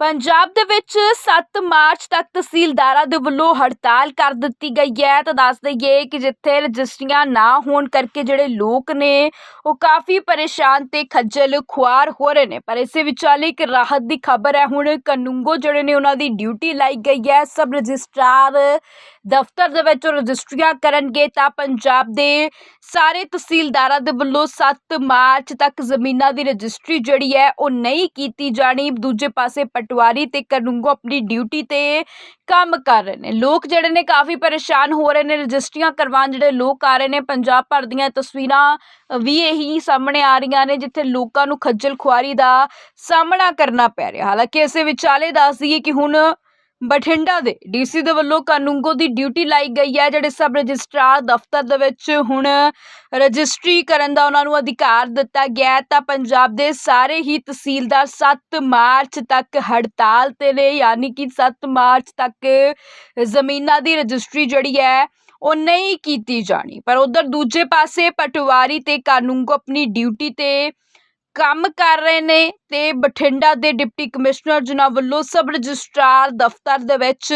ਪੰਜਾਬ ਦੇ ਵਿੱਚ 7 ਮਾਰਚ ਤੱਕ ਤਹਿਸੀਲਦਾਰਾਂ ਦੇ ਵੱਲੋਂ ਹੜਤਾਲ ਕਰ ਦਿੱਤੀ ਗਈ ਹੈ। ਤਾਂ ਦੱਸ ਦਈਏ ਕਿ ਜਿੱਥੇ ਰਜਿਸਟਰੀਆਂ ਨਾ ਹੋਣ ਕਰਕੇ ਜਿਹੜੇ ਲੋਕ ਨੇ, ਉਹ ਕਾਫੀ ਪਰੇਸ਼ਾਨ ਤੇ ਖੱਜਲ ਖੁਆਰ ਹੋ ਰਹੇ ਨੇ। ਪਰ ਇਸੇ ਵਿਚਾਲੇ ਇੱਕ ਰਾਹਤ ਦੀ ਖਬਰ ਹੈ। ਹੁਣ ਕਾਨੂੰਗੋ ਜਿਹੜੇ ਨੇ, ਉਹਨਾਂ ਦੀ ਡਿਊਟੀ ਲਾਈ ਗਈ ਹੈ। ਸਬ ਰਜਿਸਟਰਾਰ ਦਫ਼ਤਰ ਦੇ ਵਿੱਚ ਉਹ ਰਜਿਸਟਰੀਆਂ ਕਰਨਗੇ ਤਾਂ ਪੰਜਾਬ ਦੇ ਸਾਰੇ ਤਹਿਸੀਲਦਾਰਾਂ ਦੇ ਵੱਲੋਂ 7 ਮਾਰਚ ਤੱਕ ਜ਼ਮੀਨਾਂ ਦੀ ਰਜਿਸਟਰੀ ਜਿਹੜੀ ਹੈ ਉਹ ਨਹੀਂ ਕੀਤੀ ਜਾਣੀ। ਦੂਜੇ ਪਾਸੇ ਪਟਵਾਰੀ ਤੇ ਕਾਨੂੰਗੋ ਆਪਣੀ ਡਿਊਟੀ ਤੇ ਕੰਮ ਕਰ ਰਹੇ ਨੇ। ਲੋਕ ਜਿਹੜੇ ਨੇ ਕਾਫੀ ਪਰੇਸ਼ਾਨ ਹੋ ਰਹੇ ਨੇ। ਰਜਿਸਟਰੀਆਂ ਕਰਵਾਉਣ ਜਿਹੜੇ ਲੋਕ ਆ ਰਹੇ ਨੇ, ਪੰਜਾਬ ਭਰ ਦੀਆਂ ਤਸਵੀਰਾਂ ਵੀ ਇਹੀ ਸਾਹਮਣੇ ਆ ਰਹੀਆਂ ਨੇ, ਜਿੱਥੇ ਲੋਕਾਂ ਨੂੰ ਖੱਜਲ ਖੁਆਰੀ ਦਾ ਸਾਹਮਣਾ ਕਰਨਾ ਪੈ ਰਿਹਾ। ਹਾਲਾਂਕਿ ਇਸੇ ਵਿਚਾਲੇ ਦੱਸ ਦਈਏ ਕਿ ਹੁਣ ਬਠਿੰਡਾ ਦੇ ਡੀਸੀ ਦੇ ਵੱਲੋਂ ਕਾਨੂੰਗੋ ਦੀ ਡਿਊਟੀ ਲਾਈ ਗਈ ਹੈ, ਜਿਹੜੇ ਸਬ ਰਜਿਸਟਰਾਰ ਦਫ਼ਤਰ ਦੇ ਵਿੱਚ ਹੁਣ ਰਜਿਸਟਰੀ ਕਰਨ ਦਾ ਉਹਨਾਂ ਨੂੰ ਅਧਿਕਾਰ ਦਿੱਤਾ ਗਿਆ ਤਾਂ ਪੰਜਾਬ ਦੇ ਸਾਰੇ ਹੀ ਤਹਿਸੀਲਦਾਰ 7 ਮਾਰਚ ਤੱਕ ਹੜਤਾਲ ਤੇ ਨੇ, ਯਾਨੀ ਕਿ 7 ਮਾਰਚ ਤੱਕ ਜ਼ਮੀਨਾਂ ਦੀ ਰਜਿਸਟਰੀ ਜਿਹੜੀ ਹੈ, ਉਹ ਨਹੀਂ ਕੀਤੀ ਜਾਣੀ। ਪਰ ਉਧਰ ਦੂਜੇ ਪਾਸੇ ਪਟਵਾਰੀ ਤੇ ਕਾਨੂੰਗੋ ਆਪਣੀ ਡਿਊਟੀ ਤੇ ਕੰਮ ਕਰ ਰਹੇ ਨੇ ਤੇ ਬਠਿੰਡਾ ਦੇ ਡਿਪਟੀ ਕਮਿਸ਼ਨਰ ਜਿਨ੍ਹਾਂ ਵੱਲੋਂ ਸਬ ਰਜਿਸਟਰਾਰ ਦਫ਼ਤਰ ਦੇ ਵਿੱਚ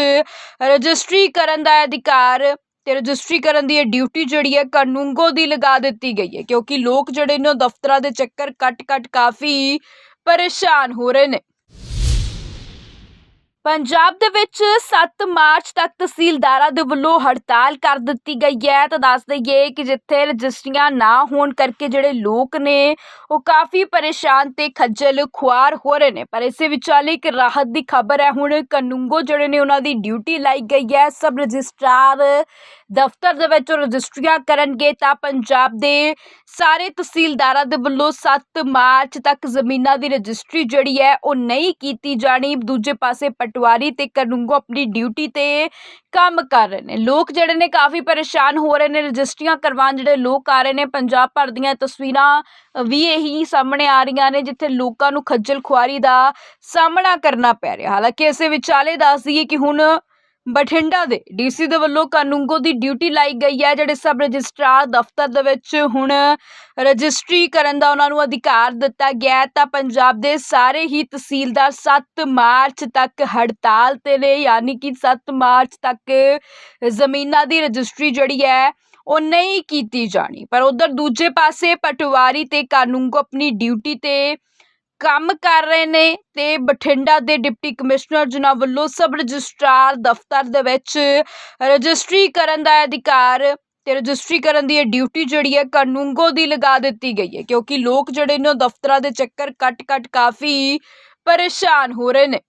ਰਜਿਸਟਰੀ ਕਰਨ ਦਾ ਅਧਿਕਾਰ ਤੇ ਰਜਿਸਟਰੀ ਕਰਨ ਦੀ ਇਹ ਡਿਊਟੀ ਜਿਹੜੀ ਹੈ ਕਾਨੂੰਗੋ ਦੀ ਲਗਾ ਦਿੱਤੀ ਗਈ ਹੈ ਕਿਉਂਕਿ ਲੋਕ ਜਿਹੜੇ ਨੇ ਉਹ ਦਫ਼ਤਰਾਂ ਦੇ ਚੱਕਰ ਕੱਟ-ਕੱਟ ਕਾਫੀ ਪਰੇਸ਼ਾਨ ਹੋ ਰਹੇ ਨੇ। ਪੰਜਾਬ ਦੇ ਵਿੱਚ 7 ਮਾਰਚ ਤੱਕ ਤਹਿਸੀਲਦਾਰਾਂ ਦੇ ਵੱਲੋਂ ਹੜਤਾਲ ਕਰ ਦਿੱਤੀ ਗਈ ਹੈ। ਤਾਂ ਦੱਸ ਦਈਏ ਕਿ ਜਿੱਥੇ ਰਜਿਸਟਰੀਆਂ ਨਾ ਹੋਣ ਕਰਕੇ ਜਿਹੜੇ ਲੋਕ ਨੇ, ਉਹ ਕਾਫੀ ਪਰੇਸ਼ਾਨ ਤੇ ਖੱਜਲ ਖੁਆਰ ਹੋ ਰਹੇ ਨੇ। ਪਰ ਇਸੇ ਵਿਚਾਲੇ ਇੱਕ ਰਾਹਤ ਦੀ ਖਬਰ ਹੈ। ਹੁਣ ਕਾਨੂੰਗੋ ਜਿਹੜੇ ਨੇ, ਉਹਨਾਂ ਦੀ ਡਿਊਟੀ ਲਾਈ ਗਈ ਹੈ। ਸਬ ਰਜਿਸਟਰਾਰ ਦਫ਼ਤਰ ਦੇ ਵਿੱਚ ਉਹ ਰਜਿਸਟਰੀਆਂ ਕਰਨਗੇ। ਤਾਂ ਪੰਜਾਬ ਦੇ ਸਾਰੇ ਤਹਿਸੀਲਦਾਰਾਂ ਦੇ ਵੱਲੋਂ 7 ਮਾਰਚ ਤੱਕ ਜ਼ਮੀਨਾਂ ਦੀ ਰਜਿਸਟਰੀ ਜਿਹੜੀ ਹੈ, ਉਹ ਨਹੀਂ ਕੀਤੀ ਜਾਣੀ। ਦੂਜੇ ਪਾਸੇ ਪਟਵਾਰੀ ਤੇ ਕਾਨੂੰਗੋ ਆਪਣੀ ਡਿਊਟੀ ਤੇ ਕੰਮ ਕਰ ਰਹੇ ਨੇ। ਲੋਕ ਜਿਹੜੇ ਨੇ ਕਾਫੀ ਪਰੇਸ਼ਾਨ ਹੋ ਰਹੇ ਨੇ, ਰਜਿਸਟਰੀਆਂ ਕਰਵਾਉਣ ਜਿਹੜੇ ਲੋਕ ਆ ਰਹੇ ਨੇ, ਪੰਜਾਬ ਭਰ ਦੀਆਂ ਤਸਵੀਰਾਂ ਵੀ ਇਹੀ ਸਾਹਮਣੇ ਆ ਰਹੀਆਂ ਨੇ, ਜਿੱਥੇ ਲੋਕਾਂ ਨੂੰ ਖੱਜਲ ਖੁਆਰੀ ਦਾ ਸਾਹਮਣਾ ਕਰਨਾ ਪੈ ਰਿਹਾ। ਹਾਲਾਂਕਿ ਇਸੇ ਵਿਚਾਲੇ ਦੱਸ ਦਈਏ ਕਿ ਹੁਣ ਬਠਿੰਡਾ ਦੇ ਡੀਸੀ ਦੇ ਵੱਲੋਂ ਕਾਨੂੰਗੋ ਦੀ ਡਿਊਟੀ ਲਾਈ ਗਈ ਹੈ, ਜਿਹੜੇ ਸਬ ਰਜਿਸਟਰਾਰ ਦਫ਼ਤਰ ਦੇ ਵਿੱਚ ਹੁਣ ਰਜਿਸਟਰੀ ਕਰਨ ਦਾ ਉਹਨਾਂ ਨੂੰ ਅਧਿਕਾਰ ਦਿੱਤਾ ਗਿਆ ਤਾਂ ਪੰਜਾਬ ਦੇ ਸਾਰੇ ਹੀ ਤਹਿਸੀਲਦਾਰ 7 ਮਾਰਚ ਤੱਕ ਹੜਤਾਲ ਤੇ ਨੇ, ਯਾਨੀ ਕਿ 7 ਮਾਰਚ ਤੱਕ ਜ਼ਮੀਨਾਂ ਦੀ ਰਜਿਸਟਰੀ ਜਿਹੜੀ ਹੈ, ਉਹ ਨਹੀਂ ਕੀਤੀ ਜਾਣੀ। ਪਰ ਉਧਰ ਦੂਜੇ ਪਾਸੇ ਪਟਵਾਰੀ ਤੇ ਕਾਨੂੰਗੋ ਆਪਣੀ ਡਿਊਟੀ ਤੇ ਕੰਮ ਕਰ ਰਹੇ ਨੇ ਤੇ ਬਠਿੰਡਾ ਦੇ ਡਿਪਟੀ ਕਮਿਸ਼ਨਰ ਜਿਨ੍ਹਾਂ ਵੱਲੋਂ ਸਬ ਰਜਿਸਟਰਾਰ ਦਫ਼ਤਰ ਦੇ ਵਿੱਚ ਰਜਿਸਟਰੀ ਕਰਨ ਦਾ ਅਧਿਕਾਰ ਤੇ ਰਜਿਸਟਰੀ ਕਰਨ ਦੀ ਇਹ ਡਿਊਟੀ ਜਿਹੜੀ ਹੈ ਕਾਨੂੰਗੋ ਦੀ ਲਗਾ ਦਿੱਤੀ ਗਈ ਹੈ ਕਿਉਂਕਿ ਲੋਕ ਜਿਹੜੇ ਨੇ ਉਹ ਦਫ਼ਤਰਾਂ ਦੇ ਚੱਕਰ ਕੱਟ-ਕੱਟ ਕਾਫੀ ਪਰੇਸ਼ਾਨ ਹੋ ਰਹੇ ਨੇ।